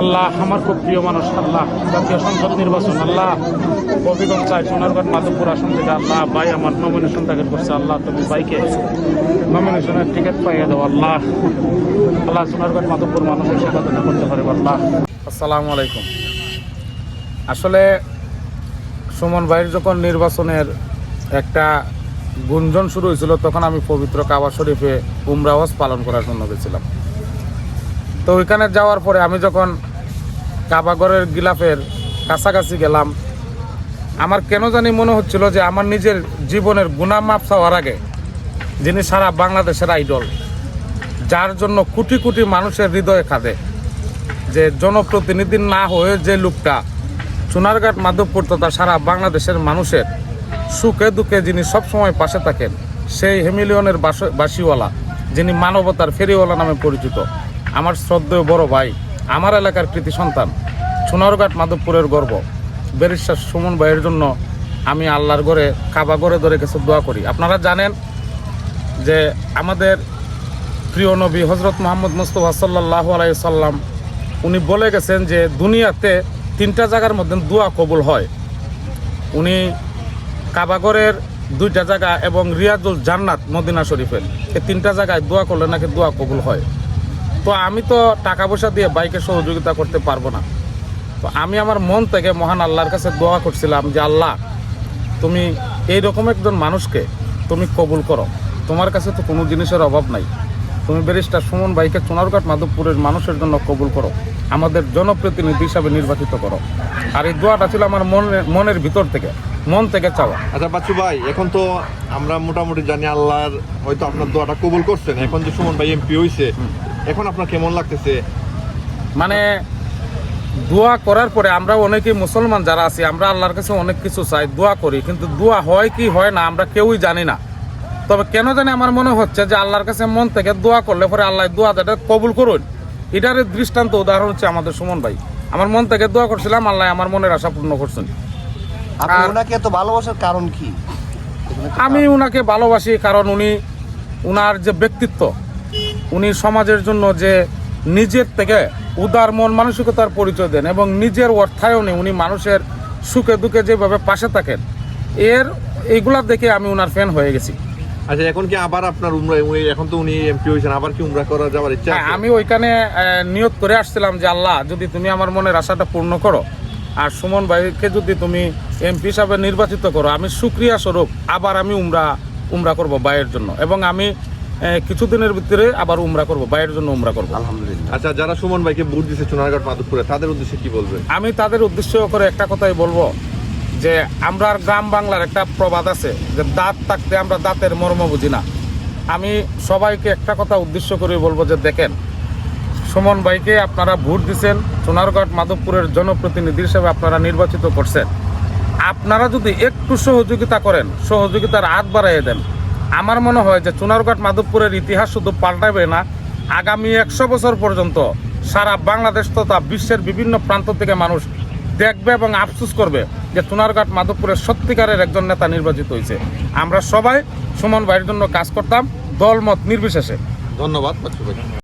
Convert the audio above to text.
আল্লাহ আমার খুব প্রিয় মানুষ, আল্লাহ জাতীয় সংসদ নির্বাচন, আল্লাহ হবিগঞ্জ চাই সোনারগঞ্জ মাধবপুর আসন থেকে, আল্লাহ ভাই আমার নমিনেশন দাখিল করছে, আল্লাহ তুমি বাইকে নমিনেশনের টিকিট পাইয়ে দাও, আল্লাহ আল্লাহ সোনারগঞ্জ মাধবপুর মানুষের সেবা করতে পারে, আল্লাহ। আসসালামু আলাইকুম। আসলে সুমন ভাইয়ের যখন নির্বাচনের একটা গুঞ্জন শুরু হয়েছিল, তখন আমি পবিত্র কাবা শরীফে উমরাওয়াজ পালন করার জন্য গেছিলাম। তো ওইখানে যাওয়ার পরে আমি যখন কাবাগরের গিলাফের কাছাকাছি গেলাম, আমার কেন জানি মনে হচ্ছিল যে আমার নিজের জীবনের গুণা মাপ চাওয়ার আগে যিনি সারা বাংলাদেশের আইডল, যার জন্য কোটি কোটি মানুষের হৃদয়ে খাদে যে জনপ্রতিনিধি না হয়ে যে লোকটা সোনারঘাট মাধবপুর তথা সারা বাংলাদেশের মানুষের সুখে দুঃখে যিনি সবসময় পাশে থাকেন, সেই হেমিলিয়নের বাস- বাসিওয়ালা, যিনি মানবতার ফেরিওয়ালা নামে পরিচিত। আমার শ্রদ্ধেয় বড় ভাই, আমার এলাকার কৃতি সন্তান, সোনারঘাট মাধবপুরের গর্ব। বেরিশ্বাস সুমন ভাইয়ের জন্য আমি আল্লাহর ঘরে, কাবা ঘরে ধরে কিছু দোয়া করি। আপনারা জানেন যে আমাদের প্রিয় নবী হজরত মোহাম্মদ মুস্তফা সাল্লাহ আলাইসাল্লাম উনি বলে গেছেন যে দুনিয়াতে তিনটা জায়গার মধ্যে দোয়া কবুল হয়। উনি কাবাগরের দুইটা জায়গা এবং রিয়াজুল জান্নাত মদিনা শরীফের, এই তিনটা জায়গায় দোয়া করলে নাকি দোয়া কবুল হয়। তো আমি তো টাকা পয়সা দিয়ে বাইকে সহযোগিতা করতে পারব না। তো আমি আমার মন থেকে মহান আল্লাহর কাছে দোয়া করছিলাম যে, আল্লাহ, তুমি এই রকম একজন মানুষকে তুমি কবুল করো। তোমার কাছে তো কোনো জিনিসের অভাব নাই। তুমি ব্যারিস্টার সুমন ভাইকে সোনারঘাট মাধবপুরের মানুষের জন্য কবুল করো। আমাদের জনপ্রতিনিধি হিসাবে নির্বাচিত করো। আর এই দোয়াটা ছিল আমার মনের মনের ভিতর থেকে। মন থেকে চাওয়া আচ্ছা বাচ্চু ভাই এখন তো আমরা মোটামুটি জানি আল্লাহর হয়তো আপনার দোয়াটা কবুল করছেন। এখন যে সুমন ভাই এমপি হইছে এখন আপনার কেমন লাগতেছে? মানে দোয়া করার পরে আমরা অনেকেই মুসলমান যারা আছি আমরা আল্লাহর কাছে অনেক কিছু চাই দোয়া করি। কিন্তু দোয়া হয় কি হয় না আমরা কেউই জানি না। তবে কেন জানি আমার মনে হচ্ছে যে আল্লাহর কাছে মন থেকে দোয়া করলে পরে আল্লাহ দোয়া যেটা কবুল করুন। এটার দৃষ্টান্ত উদাহরণ হচ্ছে আমাদের সুমন ভাই। আমার মন থেকে দোয়া করছিলাম আল্লাহ আমার মনের আশা পূর্ণ করছেন। আপনি আর- ওনাকে এত ভালোবাসার কারণ কি? আমি উনাকে ভালোবাসি কারণ উনি উনার যে ব্যক্তিত্ব উনি সমাজের জন্য যে নিজের থেকে উদার মন মানসিকতার পরিচয় দেন এবং নিজের অর্থায়নে উনি মানুষের সুখে দুঃখে যেভাবে পাশে থাকেন এর এইগুলা দেখে আমি উনার ফ্যান হয়ে গেছি। আচ্ছা এখন কি আবার আপনার উমরা উনি- এখন তো উনি এমপি হয়েছেন আবার কি উমরা করা যাওয়ার ইচ্ছা হ্যাঁ আমি ওইখানে নিয়ত করে আসছিলাম যে আল্লাহ যদি তুমি আমার মনের আশাটা পূর্ণ করো আর সুমন ভাইকে যদি তুমি এমপি হিসাবে নির্বাচিত করো আমি সুক্রিয়া স্বরূপ আবার আমি উমরা উমরা করব বাইয়ের জন্য। এবং আমি কিছুদিনের ভিতরে আবার উমরা করব বাইয়ের জন্য উমরা করব। আলহামদুলিল্লাহ। আচ্ছা যারা সুমন ভাইকে ভোট দিছে চুনারঘাট মাধবপুরে তাদের উদ্দেশ্যে কি বলবে? আমি তাদের উদ্দেশ্য করে একটা কথাই বলব যে আমরা গ্রাম বাংলার একটা প্রবাদ আছে যে দাঁত থাকতে আমরা দাঁতের মর্ম বুঝি না। আমি সবাইকে একটা কথা উদ্দেশ্য করে বলব যে দেখেন সুমন ভাইকে আপনারা ভোট দিচ্ছেন সোনারঘাট মাধবপুরের জনপ্রতিনিধি হিসেবে আপনারা নির্বাচিত করছেন। আপনারা যদি একটু সহযোগিতা করেন, সহযোগিতার হাত বাড়াইয়ে দেন। আমার মনে হয় যে চুনারঘাট মাধবপুরের ইতিহাস শুধু পাল্টাবে না, আগামী একশো বছর পর্যন্ত সারা বাংলাদেশ তথা বিশ্বের বিভিন্ন প্রান্ত থেকে মানুষ দেখবে এবং আফসুস করবে যে চুনারঘাট মাধবপুরের সত্যিকারের একজন নেতা নির্বাচিত হয়েছে। আমরা সবাই সুমন ভাইয়ের জন্য কাজ করতাম, দলমত নির্বিশেষে। ধন্যবাদ